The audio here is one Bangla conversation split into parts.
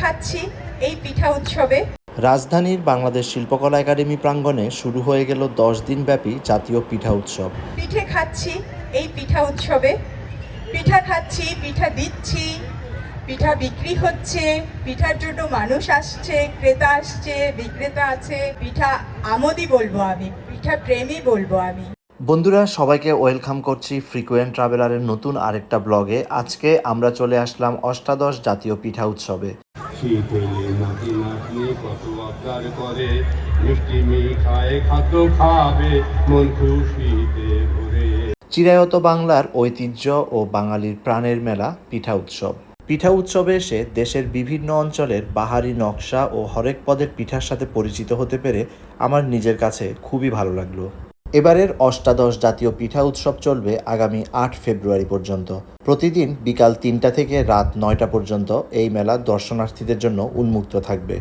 খাচ্ছি এই পিঠা উৎসবে। রাজধানীর বাংলাদেশ শিল্পকলা একাডেমি প্রাঙ্গণে শুরু হয়ে গেল দশ দিনব্যাপী জাতীয় পিঠা উৎসব। পিঠে খাচ্ছি এই পিঠা উৎসবে। পিঠা খাচ্ছি পিঠা দিচ্ছি পিঠা বিক্রি হচ্ছে পিঠার জন্য মানুষ আসছে ক্রেতা আসছে বিক্রেতা আছে। পিঠা আমোদি বলব আমি পিঠা প্রেমী বলব আমি। বন্ধুরা সবাইকে ওয়েলকাম করছি ফ্রিকোয়েন্ট ট্রাভেলারের নতুন আরেকটা ব্লগে। আজকে আমরা চলে আসলাম অষ্টাদশ জাতীয় পিঠা উৎসবে। নাতি নাতনি কত আবদার করে মিষ্টি মিঠাই খাদ্য খাবে মন খুশিতে ভরে চিরায়ত বাংলার ঐতিহ্য ও বাঙালির প্রাণের মেলা, পিঠা উৎসব। পিঠা উৎসবে এসে দেশের বিভিন্ন অঞ্চলের বাহারি নকশা ও হরেক পদের পিঠার সাথে পরিচিত হতে পেরে আমার নিজের কাছে খুবই ভালো লাগল। এবারের অষ্টাদশ জাতীয় পিঠা উৎসব চলবে আগামী আট ফেব্রুয়ারি পর্যন্ত। প্রতিদিন বিকাল তিনটা থেকে রাত নয়টা পর্যন্ত এই মেলা দর্শনার্থীদের জন্য উন্মুক্ত থাকবে।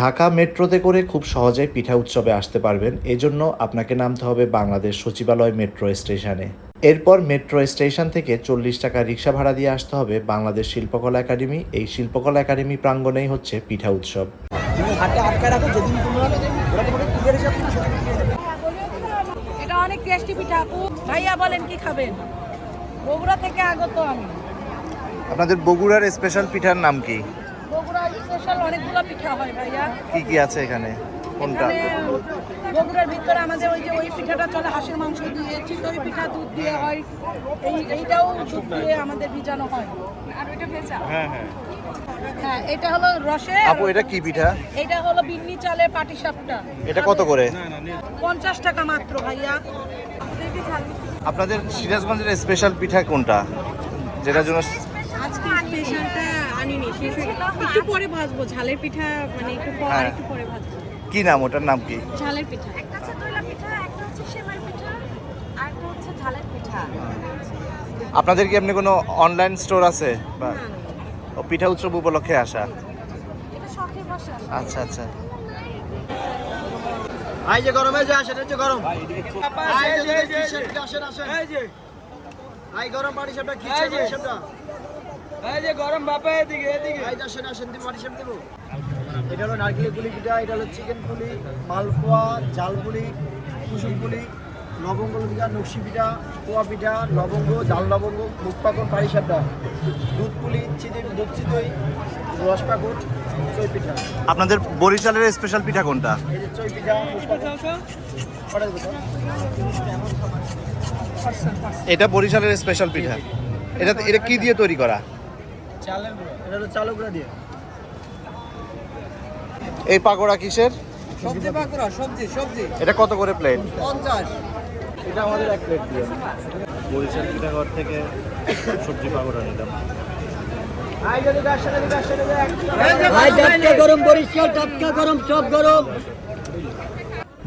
ঢাকা মেট্রোতে করে খুব সহজে পিঠা উৎসবে আসতে পারবেন। এজন্য আপনাকে নামতে হবে বাংলাদেশ সচিবালয় মেট্রো স্টেশনে। এরপর মেট্রো স্টেশন থেকে চল্লিশ টাকা রিক্সা ভাড়া দিয়ে আসতে হবে বাংলাদেশ শিল্পকলা একাডেমি। এই শিল্পকলা একাডেমি প্রাঙ্গণেই হচ্ছে পিঠা উৎসব এটা অনেক আপু। ভাইয়া বলেন কি খাবেন? বগুড়া থেকে আগত আমি। আপনাদের বগুড়ার স্পেশাল পিঠার নাম কি? বগুড়া স্পেশাল অনেকগুলো পিঠা হয় ভাইয়া। কি কি আছে এখানে? কোনটা? বগুড়ার ভিতরে আমাদের ওই যে ওই পিঠাটা চলে হাঁসের মাংস দিয়ে চিতই পিঠা দুধ দিয়ে হয়। এই এইটাও দুধ দিয়ে আমাদের ভিজানো হয়। আর ওইটা ভেজা হ্যাঁ হ্যাঁ। হ্যাঁ এটা হলো রসে আপু এটা কি পিঠা? এটা হলো বিন্নি চালের পাটি সাপটা এটা কত করে? পঞ্চাশ টাকা মাত্র ভাইয়া। আপনাদের সিরাজগঞ্জের স্পেশাল পিঠা কোনটা? যেটার জন্য আজকে স্পেশালটা আনিনি শেষ একটু পরে ভাজবো ঝালের পিঠা মানে একটু পর হ্যাঁ। একটু পরে ভাজবো। কি নাম? ওটার নাম কি? ঝালের পিঠা। একটা হচ্ছে দইলা পিঠা একটা হচ্ছে সেমাই পিঠা আর একটা হচ্ছে ঝালের পিঠা। আপনাদের কি এমনি কোনো অনলাইন স্টোর আছে? বা ও পিঠা উৎসব উপলক্ষে আসা। আচ্ছা আচ্ছা। এই যে গরমে যে আসেন এই যে গরম। এই যে এই যে খিচুড়ি আসেন আসেন। এই যে। এই গরম পাটি সাপটা পাটি সাপটা? এই যে গরম বাপা এদিকে এদিকে। এই যে আসেন আসেন দিব পাটি সাপ দেবো। এটা হলো নারকেল পুলি পিঠা এটা হলো চিকেন পুলি মালপোয়া জাল পুলি কুসুম পুলি লবঙ্গ পিঠা নকশি পিঠা পোয়া পিঠা লবঙ্গ জাল লবঙ্গ মুখ পাকন পাড়ি সাপটা। দুধ পুলি চিনি দুধ চিতই রস পাকুট আপনাদের বরিশালের স্পেশাল পিঠা কোনটা? এটা বরিশালের স্পেশাল পিঠা। এটা এটা কি দিয়ে তৈরি করা? চালের গুঁড়ো। এটা হলো চালের গুঁড়ো দিয়ে। এই পাকোড়া কিসের? সবজি পাকোড়া সবজি সবজি। এটা কত করে প্লেট পঞ্চাশ। এটা আমাদের এক প্লেট দিয়ে। বরিশাল পিঠাঘর থেকে সবজি পাকোড়া নিলাম। টাটকা গরম বরিশাল টাটকা গরম সব গরম।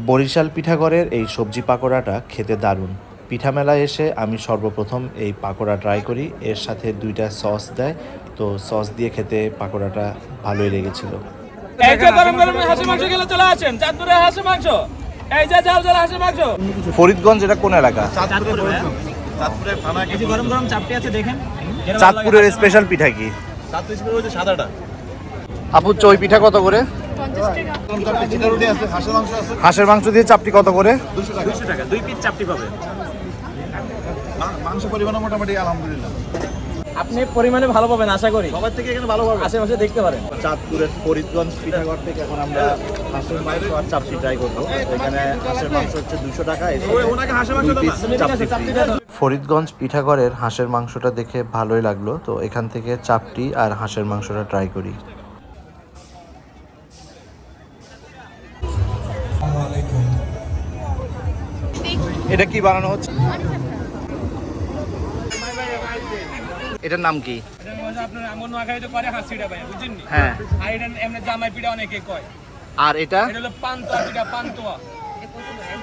বরিশাল পিঠাঘরের এই সবজি পাকোড়াটা খেতে দারুণ। পিঠা মেলায় এসে আমি সর্বপ্রথম এই পাকোড়া ট্রাই করি। এর সাথে দুইটা সস দেয়। তো সস দিয়ে খেতে পাকোড়াটা ভালোই লেগেছিল। এই যে গরম গরম হাঁসি মাংস খেলে চলে আসেন। চাঁদপুরে হাঁসি মাংস। এই যে ঝাল ঝাল হাঁসি মাংস। ফরিদগঞ্জ এটা কোন এলাকা? গরম গরম চাপটি আছে দেখেন। চাঁদপুরের স্পেশাল পিঠা কি? আপু চই পিঠা কত করে? হাঁসের মাংস দিয়ে চাপটি কত করে? টাকা। দুই পিস চাপটি পাবে। আপনি পরিমাণে ভালো পাবেন আশা করি। সবার থেকে এখানে ভালো পাবে আশেপাশে দেখতে পারেন। চাঁদপুরের ফরিদগঞ্জ পিঠাঘর থেকে এখন আমরা হাঁসের মাংস আর চাপটি ট্রাই করব। এখানে হাঁসের মাংস হচ্ছে দুশো টাকা ফরিদগঞ্জ পিঠাঘরের হাঁসের মাংসটা দেখে ভালোই লাগল তো এখান থেকে চাপটি আর হাঁসের মাংসটা ট্রাই করি। এটা কি বানানো হচ্ছে?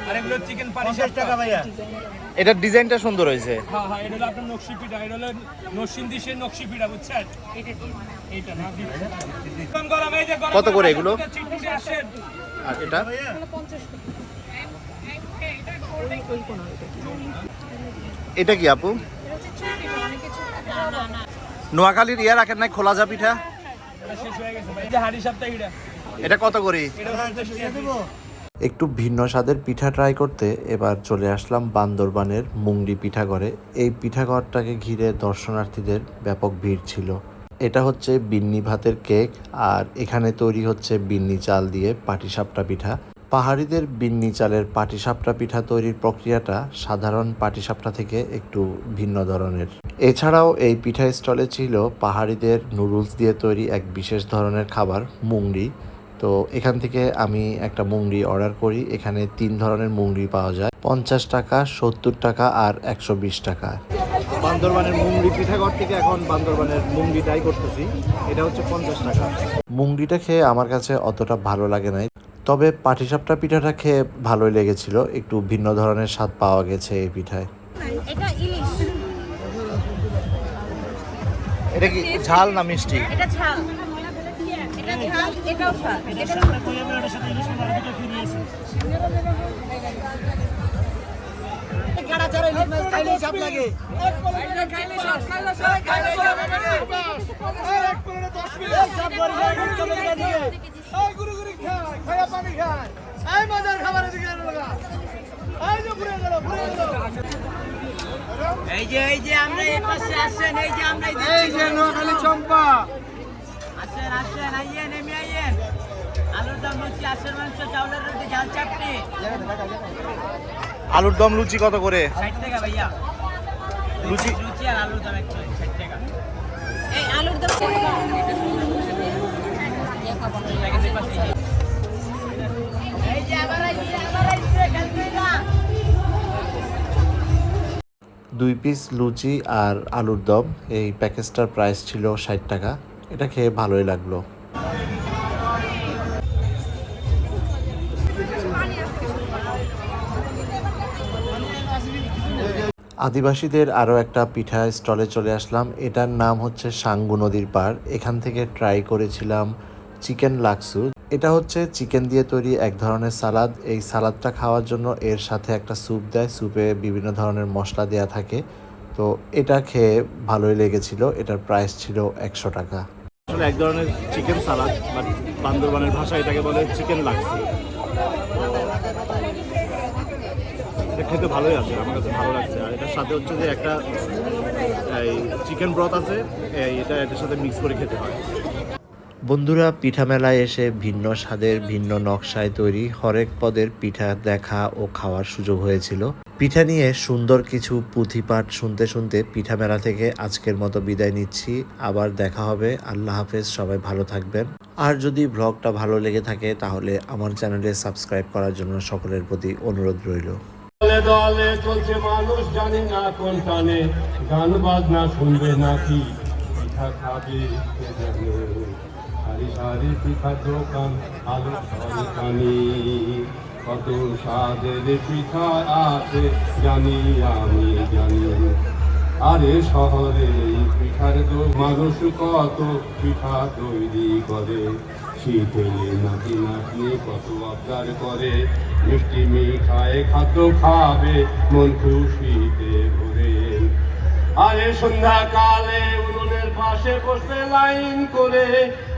আর এগুলো চিকেন পানি টাকা ভাইয়া। এটার ডিজাইনটা সুন্দর হয়েছে। হ্যাঁ হ্যাঁ এটা হলো আপনার নকশি পিঠা এটা হলো নরসিংদী সে নকশি পিঠা বুঝছেন? এইটা না গরম গরম এই যে গরম কত করে এগুলো? আর এটা? এটা কি আপু? নোয়াখালীর ইয়া রাখেন নাই, খোলা যা পিঠা। এটা কত করে? একটু ভিন্ন স্বাদের পিঠা ট্রাই করতে এবার চলে আসলাম বান্দরবানের মুংডি পিঠাঘরে। এই পিঠাঘরটাকে ঘিরে দর্শনার্থীদের ব্যাপক ভিড় ছিল। এটা হচ্ছে বিন্নি ভাতের কেক আর এখানে তৈরি হচ্ছে বিন্নি চাল দিয়ে পাটিসাপটা পিঠা। পাহাড়িদের বিন্নি চালের পাটিসাপটা পিঠা তৈরির প্রক্রিয়াটা সাধারণ পাটিসাপটা থেকে একটু ভিন্ন ধরনের। এছাড়াও এই পিঠা স্টলে ছিল পাহাড়িদের নুডলস দিয়ে তৈরি এক বিশেষ ধরনের খাবার মুংড়ি তো এখান থেকে আমি একটা মুংড়ি অর্ডার করি। এখানে তিন ধরনের মুংড়ি পাওয়া যায়। পঞ্চাশ টাকা, সত্তর টাকা আর একশো বিশ টাকা। বান্দরবানের মুংড়ি পিঠাঘর থেকে এখন বান্দরবানের মুংড়ি ট্রাই করতেছি। এটা হচ্ছে পঞ্চাশ টাকা। মুংড়িটা খেয়ে আমার কাছে অতটা ভালো লাগে নাই। তবে পাটিসাপটা পিঠাটা খেয়ে ভালোই লেগেছিল। একটু ভিন্ন ধরনের স্বাদ পাওয়া গেছে এই পিঠায়। এটা ইলিশ। এটা কি ঝাল না মিষ্টি? এটা ঝাল। এটা ঝাল এটাও ঝাল এটা এই যে এই যে আমরা এই পাশে আসেন এই যে আমরা এই যে নোয়াখালী চম্পা। আসেন আসেন আইয়েন নেমে আইয়েন। আলুর দম লুচি আশের মাংস চাউলের রুটি ঝাল চাপটি আলুর দম লুচি কত করে? ষাট টাকা ভাইয়া। লুচি লুচি আর আলুর দম একটু ষাট টাকা এই আলুর দম এই যে আবার আইছে আবার আইছে খেলতে না দুই পিস লুচি আর আলুর দম, এই প্যাকেজটার প্রাইস ছিল ষাট টাকা। এটা খেয়ে ভালোই লাগল। আদিবাসীদের আরও একটা পিঠা স্টলে চলে আসলাম। এটার নাম হচ্ছে সাঙ্গু নদীর পাড়। এখান থেকে ট্রাই করেছিলাম চিকেন লাক্সু। এটা হচ্ছে চিকেন দিয়ে তৈরি এক ধরনের সালাদ। এই সালাদটা খাওয়ার জন্য এর সাথে একটা স্যুপ দেয়। স্যুপে বিভিন্ন ধরনের মশলা দেওয়া থাকে। তো এটা খেয়ে ভালোই লেগেছিল। এটার প্রাইস ছিল একশো টাকা। আসলে এক ধরনের চিকেন সালাদ বান্দরবানের ভাষায় এটাকে বলে চিকেন লাগছে এটা খেতে ভালোই আছে, আমার কাছে ভালো লাগছে। আর এটার সাথে হচ্ছে যে একটা, এই চিকেন ব্রথ আছে এটা, এটার সাথে মিক্স করে খেতে হয়। বন্ধুরা, পিঠা মেলায় এসে ভিন্ন স্বাদের, ভিন্ন নকশায় তৈরি হরেক পদের পিঠা দেখা ও খাওয়ার সুযোগ হয়েছিল। পিঠা নিয়ে সুন্দর কিছু পুঁথিপাঠ শুনতে শুনতে পিঠা মেলা থেকে আজকের মতো বিদায় নিচ্ছি। আবার দেখা হবে। আল্লাহ হাফেজ, সবাই ভালো থাকবেন। আর যদি ব্লগটা ভালো লেগে থাকে, তাহলে আমার চ্যানেলে সাবস্ক্রাইব করার জন্য সকলের প্রতি অনুরোধ রইল। দলে দলে চলছে মানুষ, জানি না কোন টানে। গান বাজনা শুনবে নাকি? পিঠা খাবে সারি সারি পিঠা দোকান, আলু দোকানি কত স্বাদের পিঠা আছে জানি আমি, জানি। আরে শহরে পিঠার মানুষ কত পিঠা তৈরি করে। শীতে নাকি নাকি কত আবদার করে। মিষ্টি মিঠাই খাদ্য খাবে, মন খুশিতে ভরে। আরে সন্ধ্যাকালে উনুনের পাশে বসবে লাইন করে।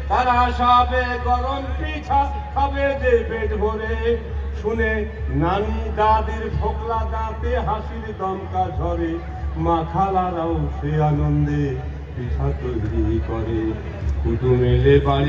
তারা সবে গরম পিঠা খাবে যে পেট ভরে। শুনে নানি দাদির ফোকলা দাঁতে হাসির দমকা ঝরে। মা খালারাও সে আনন্দে পিঠা তৈরি করে। কুটুম এলে বাড়ি